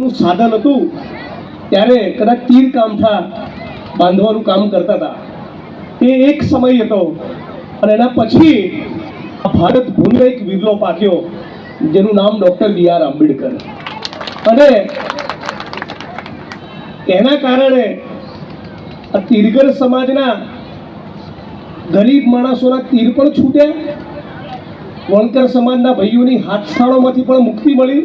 આવવાનું સાધન હતું, ત્યારે કદાચ તીર કામઠા બાંધવાનું કામ કરતા હતા. એ એક સમય હતો અને એના પછી ભારત ભૂમિનો એક વિરલો પાક્યો, જેનું નામ ડૉક્ટર બી આર આંબેડકર. અને એના કારણે આ તીરગર સમાજના ગરીબ માણસોના તીર પણ છૂટ્યા, વણકર સમાજના ભાઈઓની હાથસાળોમાંથી પણ મુક્તિ મળી.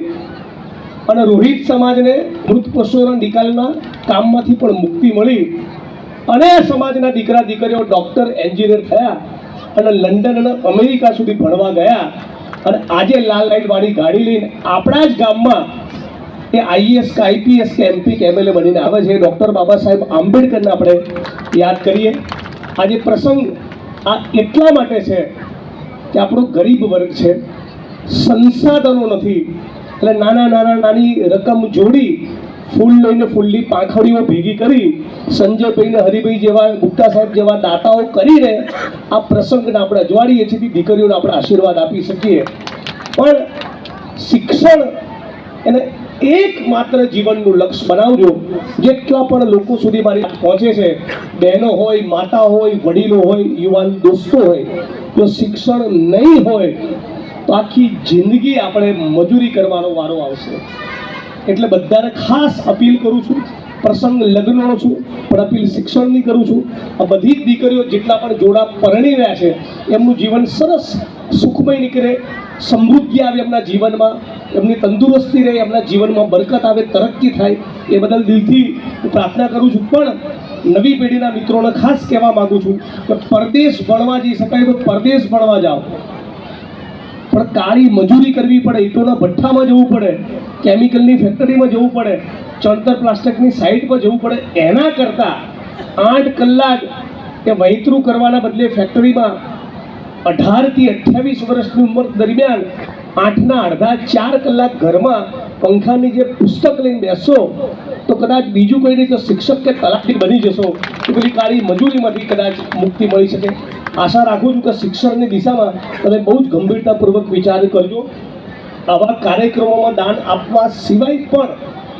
અને રોહિત સમાજને મૃત પશુઓના નિકાલના કામમાંથી પણ મુક્તિ મળી. અને સમાજના દીકરા દીકરીઓ ડૉક્ટર, એન્જિનિયર થયા અને લંડન અને અમેરિકા સુધી ભણવા ગયા. અને આજે લાલ લાઇટવાળી ગાડી લઈને આપણા જ ગામમાં એ આઈએસ કે આઈપીએસ કે એમપી કે એમએલએ બનીને આવે છે. ડૉક્ટર બાબા સાહેબ આંબેડકરને આપણે યાદ કરીએ. આજે પ્રસંગ આ એટલા માટે છે કે આપણો ગરીબ વર્ગ છે. સંસાધનો નથી. એટલે નાના નાના નાની રકમ જોડી ફૂલ લઈને ફૂલની પાંખડીઓ ભેગી કરી સંજયભાઈને હરિભાઈ જેવા, ગુપ્તા સાહેબ જેવા દાતાઓ કરીને આ પ્રસંગને આપણે અજવાડીએ છીએ દીકરીઓને આપણે આશીર્વાદ આપી શકીએ. પણ શિક્ષણ એને એકમાત્ર જીવનનું લક્ષ્ય બનાવજો. જેટલા પણ લોકો સુધી મારી પહોંચે છે. બહેનો હોય, માતા હોય, વડીલો હોય, યુવાન, દોસ્તો હોય, જો શિક્ષણ નહીં હોય આખી જિંદગી આપણે મજૂરી કરવાનો વારો આવશે. એટલે બધાને ખાસ અપીલ કરું છું, પ્રસંગ લગ્નનો છું, પણ અપીલ શિક્ષણની કરું છું. આ બધી જ દીકરીઓ જેટલા પણ જોડા પરણી રહ્યા છે, એમનું જીવન સરસ સુખમય નીકળે, સમૃદ્ધિ આવે એમના જીવનમાં, એમની તંદુરસ્તી રહે, એમના જીવનમાં બરકત આવે, તરક્કી થાય, એ બદલ દિલથી હું પ્રાર્થના કરું છું. પણ નવી પેઢીના મિત્રોને ખાસ કહેવા માગું છું કે પરદેશ ભણવા જઈ શકાય તો પરદેશ ભણવા જાઓ. પણ કાળી મજૂરી કરવી પડે, ઈટોના ભઠ્ઠામાં જવું પડે કેમિકલની ફેક્ટરીમાં જવું પડે, ચણતર પ્લાસ્ટિકની સાઇટ પર જવું પડે, એના કરતાં આઠ કલાક કે વૈતરું કરવાના બદલે ફેક્ટરીમાં અઢારથી અઠ્યાવીસ વર્ષની ઉંમર દરમિયાન આઠના અડધા ચાર કલાક ઘરમાં પંખાની જે પુસ્તક લઈને બેસો, તો કદાચ બીજું કંઈ નહીં તો શિક્ષક કે તલાટી બની જશો. તો પેલી કાળી મજૂરીમાંથી કદાચ મુક્તિ મળી શકે. આશા રાખું છું કે શિક્ષણની દિશામાં તમે બહુ જ ગંભીરતાપૂર્વક વિચાર કરજો. આવા કાર્યક્રમોમાં દાન આપવા સિવાય પણ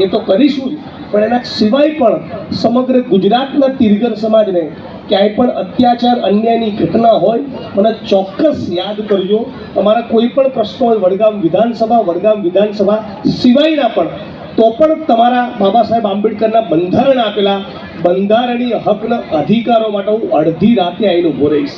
એ તો કરીશું જ, પણ એના સિવાય પણ સમગ્ર ગુજરાતના તિરગર સમાજને ક્યાંય પણ અત્યાચાર અન્યાયની ઘટના હોય, મને ચોક્કસ યાદ કરજો. તમારા કોઈ પણ પ્રશ્નો હોય, વડગામ વિધાનસભા વડગામ વિધાનસભા સિવાયના પણ, તો પણ તમારા બાબા સાહેબ આંબેડકરના બંધારણ આપેલા બંધારણીય હકના અધિકારો માટે હું અડધી રાતે આવીને ઊભો રહીશ.